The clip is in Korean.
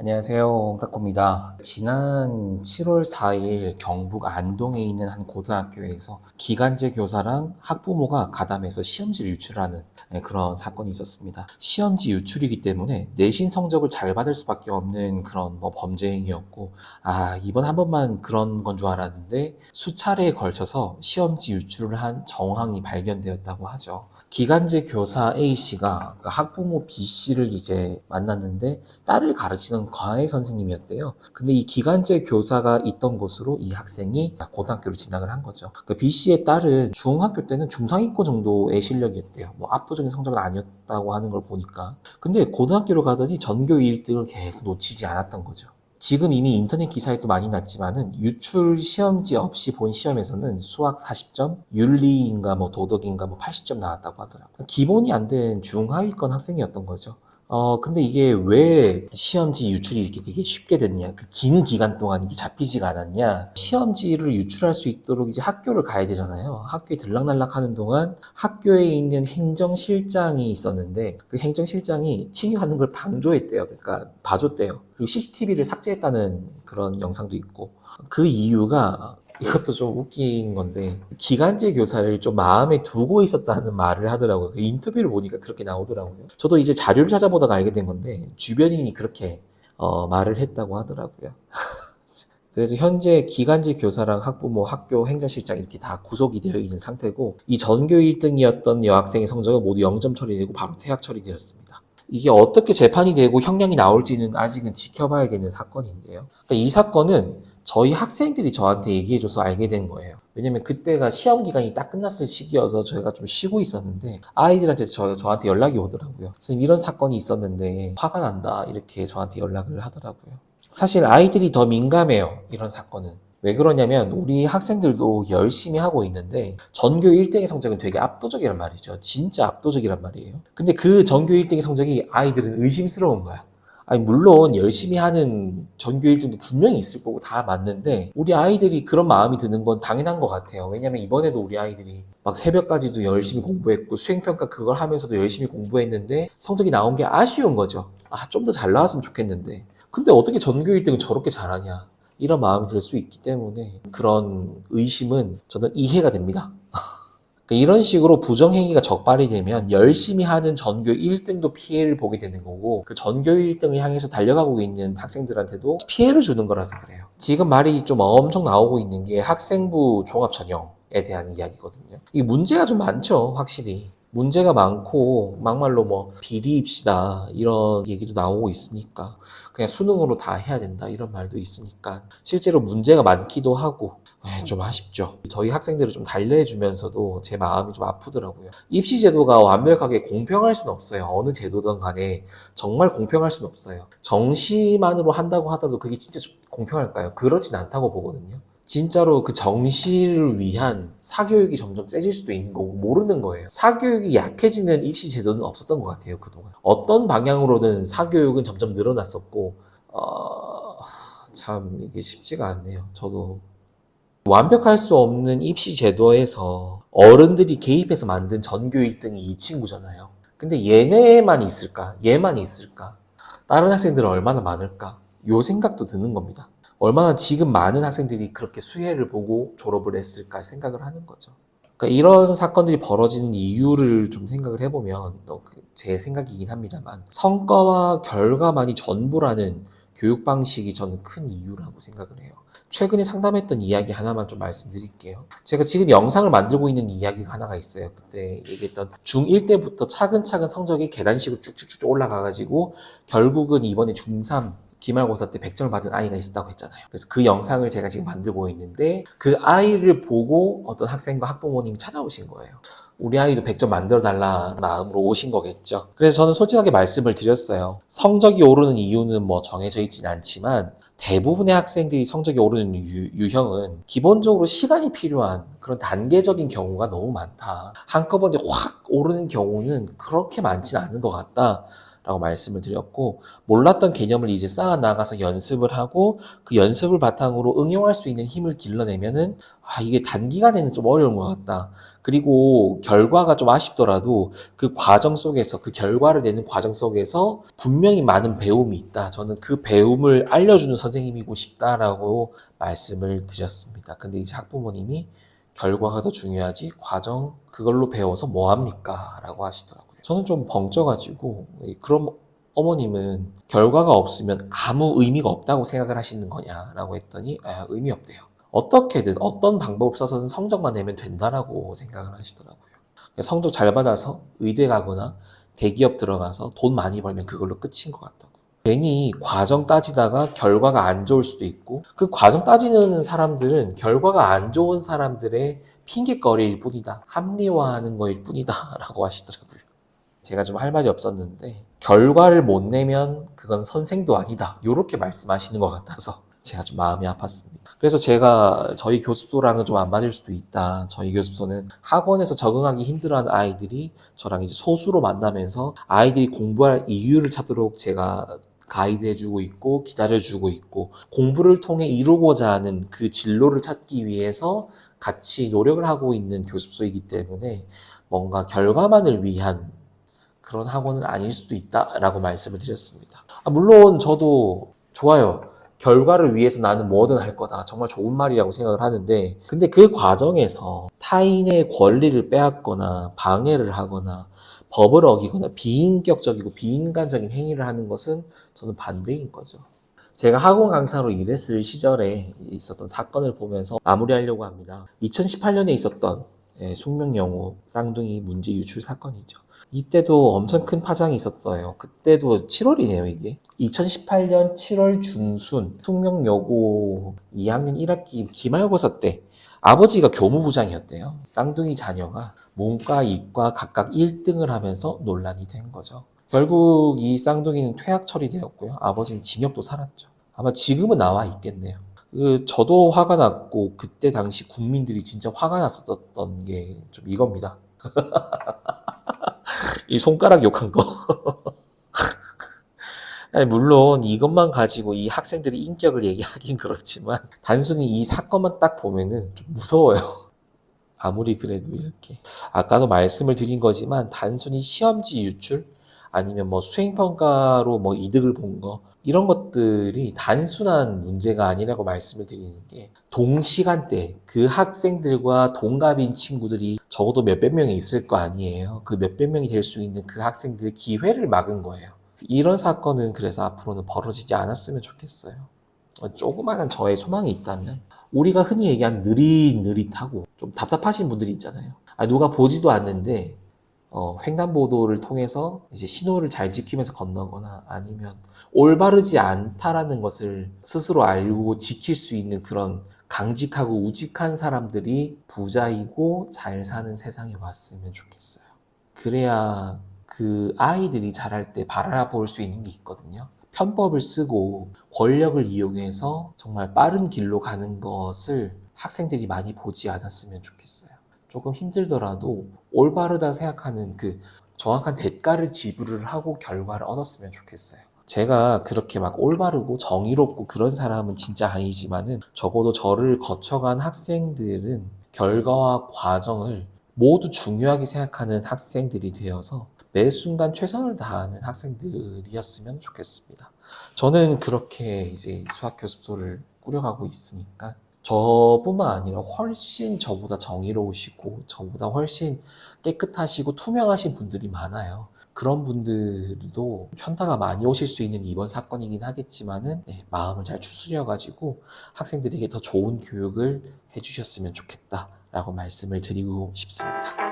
안녕하세요. 홍탁구입니다. 지난 7월 4일 경북 안동에 있는 한 고등학교에서 기간제 교사랑 학부모가 가담해서 시험지를 유출하는 네, 그런 사건이 있었습니다. 시험지 유출이기 때문에 내신 성적을 잘 받을 수밖에 없는 그런 뭐 범죄 행위였고, 아, 이번 한 번만 그런 건 줄 알았는데 수차례에 걸쳐서 시험지 유출을 한 정황이 발견되었다고 하죠. 기간제 교사 A씨가 학부모 B씨를 이제 만났는데 딸을 가르치는 과외 선생님이었대요. 근데 이 기간제 교사가 있던 곳으로 이 학생이 고등학교를 진학을 한 거죠. 그 B 씨의 딸은 중학교 때는 중상위권 정도의 실력이었대요. 뭐 압도적인 성적은 아니었다고 하는 걸 보니까. 근데 고등학교로 가더니 전교 1등을 계속 놓치지 않았던 거죠. 지금 이미 인터넷 기사에도 많이 났지만은 유출 시험지 없이 본 시험에서는 수학 40점, 윤리인가 뭐 도덕인가 뭐 80점 나왔다고 하더라고요. 기본이 안 된 중하위권 학생이었던 거죠. 어, 근데 이게 왜 시험지 유출이 이렇게 되게 쉽게 됐냐? 그 긴 기간 동안 이게 잡히지가 않았냐? 시험지를 유출할 수 있도록 이제 학교를 가야 되잖아요. 학교에 들락날락 하는 동안 학교에 있는 행정실장이 있었는데 그 행정실장이 침입하는 걸 방조했대요. 그러니까 봐줬대요. 그리고 CCTV를 삭제했다는 그런 영상도 있고 그 이유가 이것도 좀 웃긴 건데 기간제 교사를 좀 마음에 두고 있었다는 말을 하더라고요. 그 인터뷰를 보니까 그렇게 나오더라고요. 저도 이제 자료를 찾아보다가 알게 된 건데 주변인이 그렇게 어, 말을 했다고 하더라고요. 그래서 현재 기간제 교사랑 학부모, 학교 행정실장 이렇게 다 구속이 되어 있는 상태고 이 전교 1등이었던 여학생의 성적은 모두 0점 처리되고 바로 퇴학 처리되었습니다. 이게 어떻게 재판이 되고 형량이 나올지는 아직은 지켜봐야 되는 사건인데요. 그러니까 이 사건은 저희 학생들이 저한테 얘기해줘서 알게 된 거예요. 왜냐면 그때가 시험 기간이 딱 끝났을 시기여서 저희가 좀 쉬고 있었는데 아이들한테 저, 저한테 연락이 오더라고요. 선생님 이런 사건이 있었는데 화가 난다 이렇게 저한테 연락을 하더라고요. 사실 아이들이 더 민감해요. 이런 사건은. 왜 그러냐면 우리 학생들도 열심히 하고 있는데 전교 1등의 성적은 되게 압도적이란 말이죠. 진짜 압도적이란 말이에요. 근데 그 전교 1등의 성적이 아이들은 의심스러운 거야. 아니 물론 열심히 하는 전교 1등도 분명히 있을 거고 다 맞는데 우리 아이들이 그런 마음이 드는 건 당연한 것 같아요. 왜냐면 이번에도 우리 아이들이 막 새벽까지도 열심히 공부했고 수행평가 그걸 하면서도 열심히 공부했는데 성적이 나온 게 아쉬운 거죠. 아 좀 더 잘 나왔으면 좋겠는데 근데 어떻게 전교 1등은 저렇게 잘하냐 이런 마음이 들 수 있기 때문에 그런 의심은 저는 이해가 됩니다. 그러니까 이런 식으로 부정행위가 적발이 되면 열심히 하는 전교 1등도 피해를 보게 되는 거고 그 전교 1등을 향해서 달려가고 있는 학생들한테도 피해를 주는 거라서 그래요. 지금 말이 좀 엄청 나오고 있는 게 학생부 종합전형에 대한 이야기거든요. 이 문제가 좀 많죠, 확실히. 문제가 많고 막말로 뭐 비리 입시다 이런 얘기도 나오고 있으니까 그냥 수능으로 다 해야 된다 이런 말도 있으니까 실제로 문제가 많기도 하고 에이, 좀 아쉽죠. 저희 학생들을 좀 달래주면서도 제 마음이 좀 아프더라고요. 입시 제도가 완벽하게 공평할 수는 없어요. 어느 제도든 간에 정말 공평할 수는 없어요. 정시만으로 한다고 하더라도 그게 진짜 좀 공평할까요? 그렇진 않다고 보거든요. 진짜로 그 정시를 위한 사교육이 점점 세질 수도 있는 거고 모르는 거예요. 사교육이 약해지는 입시 제도는 없었던 것 같아요 그동안. 어떤 방향으로든 사교육은 점점 늘어났었고 어... 참 이게 쉽지가 않네요. 저도 완벽할 수 없는 입시 제도에서 어른들이 개입해서 만든 전교 1등이 이 친구잖아요. 근데 얘네만 있을까? 얘만 있을까? 다른 학생들은 얼마나 많을까? 요 생각도 드는 겁니다. 얼마나 지금 많은 학생들이 그렇게 수혜를 보고 졸업을 했을까 생각을 하는 거죠. 그러니까 이런 사건들이 벌어지는 이유를 좀 생각을 해보면 또제 생각이긴 합니다만 성과와 결과만이 전부라는 교육 방식이 저는 큰 이유라고 생각을 해요. 최근에 상담했던 이야기 하나만 좀 말씀드릴게요. 제가 지금 영상을 만들고 있는 이야기가 하나가 있어요. 그때 얘기했던 중1 때부터 차근차근 성적이 계단식으로 쭉쭉쭉 올라가가지고 결국은 이번에 중3 기말고사 때 100점을 받은 아이가 있었다고 했잖아요. 그래서 그 영상을 제가 지금 만들고 있는데 그 아이를 보고 어떤 학생과 학부모님이 찾아오신 거예요. 우리 아이도 100점 만들어 달라 마음으로 오신 거겠죠. 그래서 저는 솔직하게 말씀을 드렸어요. 성적이 오르는 이유는 뭐 정해져 있지는 않지만 대부분의 학생들이 성적이 오르는 유, 형은 기본적으로 시간이 필요한 그런 단계적인 경우가 너무 많다. 한꺼번에 확 오르는 경우는 그렇게 많지는 않은 것 같다. 라고 말씀을 드렸고 몰랐던 개념을 이제 쌓아 나가서 연습을 하고 그 연습을 바탕으로 응용할 수 있는 힘을 길러내면은 아 이게 단기간에는 좀 어려운 것 같다. 그리고 결과가 좀 아쉽더라도 그 과정 속에서 그 결과를 내는 과정 속에서 분명히 많은 배움이 있다. 저는 그 배움을 알려주는 선생님이고 싶다라고 말씀을 드렸습니다. 근데 이제 학부모님이 결과가 더 중요하지 과정 그걸로 배워서 뭐 합니까? 라고 하시더라고요. 저는 좀 벙쪄가지고 그럼 어머님은 결과가 없으면 아무 의미가 없다고 생각을 하시는 거냐라고 했더니 아, 의미 없대요. 어떻게든 어떤 방법 써서는 성적만 내면 된다라고 생각을 하시더라고요. 성적 잘 받아서 의대 가거나 대기업 들어가서 돈 많이 벌면 그걸로 끝인 것 같다고. 괜히 과정 따지다가 결과가 안 좋을 수도 있고 그 과정 따지는 사람들은 결과가 안 좋은 사람들의 핑계거리일 뿐이다. 합리화하는 거일 뿐이다. 라고 하시더라고요. 제가 좀 할 말이 없었는데 결과를 못 내면 그건 선생도 아니다. 이렇게 말씀하시는 것 같아서 제가 좀 마음이 아팠습니다. 그래서 제가 저희 교습소랑은 좀 안 맞을 수도 있다. 저희 교습소는 학원에서 적응하기 힘들어하는 아이들이 저랑 이제 소수로 만나면서 아이들이 공부할 이유를 찾도록 제가 가이드해주고 있고 기다려주고 있고 공부를 통해 이루고자 하는 그 진로를 찾기 위해서 같이 노력을 하고 있는 교습소이기 때문에 뭔가 결과만을 위한 그런 학원은 아닐 수도 있다라고 말씀을 드렸습니다. 아, 물론 저도 좋아요. 결과를 위해서 나는 뭐든 할 거다. 정말 좋은 말이라고 생각을 하는데, 근데 그 과정에서 타인의 권리를 빼앗거나 방해를 하거나 법을 어기거나 비인격적이고 비인간적인 행위를 하는 것은 저는 반대인 거죠. 제가 학원 강사로 일했을 시절에 있었던 사건을 보면서 마무리하려고 합니다. 2018년에 있었던 예, 숙명영호 쌍둥이 문제 유출 사건이죠. 이때도 엄청 큰 파장이 있었어요. 그때도 7월이네요, 이게. 2018년 7월 중순 숙명여고 2학년 1학기 기말고사 때 아버지가 교무부장이었대요. 쌍둥이 자녀가 문과, 이과 각각 1등을 하면서 논란이 된 거죠. 결국 이 쌍둥이는 퇴학 처리되었고요. 아버지는 징역도 살았죠. 아마 지금은 나와 있겠네요. 그 저도 화가 났고 그때 당시 국민들이 진짜 화가 났었던 게 좀 이겁니다. 이 손가락 욕한 거. 아니, 물론 이것만 가지고 이 학생들의 인격을 얘기하긴 그렇지만 단순히 이 사건만 딱 보면은 좀 무서워요. 아무리 그래도 이렇게 아까도 말씀을 드린 거지만 단순히 시험지 유출 아니면 뭐 수행평가로 뭐 이득을 본 거 이런 것들이 단순한 문제가 아니라고 말씀을 드리는 게 동시간대 그 학생들과 동갑인 친구들이 적어도 몇백 명이 있을 거 아니에요. 그 몇백 명이 될 수 있는 그 학생들의 기회를 막은 거예요. 이런 사건은 그래서 앞으로는 벌어지지 않았으면 좋겠어요. 어, 조그마한 저의 소망이 있다면 우리가 흔히 얘기한 느릿느릿하고 좀 답답하신 분들이 있잖아요. 아, 누가 보지도 않는데 어, 횡단보도를 통해서 이제 신호를 잘 지키면서 건너거나 아니면 올바르지 않다라는 것을 스스로 알고 지킬 수 있는 그런 강직하고 우직한 사람들이 부자이고 잘 사는 세상에 왔으면 좋겠어요. 그래야 그 아이들이 자랄 때 바라볼 수 있는 게 있거든요. 편법을 쓰고 권력을 이용해서 정말 빠른 길로 가는 것을 학생들이 많이 보지 않았으면 좋겠어요. 조금 힘들더라도 올바르다 생각하는 그 정확한 대가를 지불을 하고 결과를 얻었으면 좋겠어요. 제가 그렇게 막 올바르고 정의롭고 그런 사람은 진짜 아니지만은 적어도 저를 거쳐간 학생들은 결과와 과정을 모두 중요하게 생각하는 학생들이 되어서 매 순간 최선을 다하는 학생들이었으면 좋겠습니다. 저는 그렇게 이제 수학 교습소를 꾸려가고 있으니까 저뿐만 아니라 훨씬 저보다 정의로우시고 저보다 훨씬 깨끗하시고 투명하신 분들이 많아요. 그런 분들도 현타가 많이 오실 수 있는 이번 사건이긴 하겠지만은 네, 마음을 잘 추스려 가지고 학생들에게 더 좋은 교육을 해주셨으면 좋겠다라고 말씀을 드리고 싶습니다.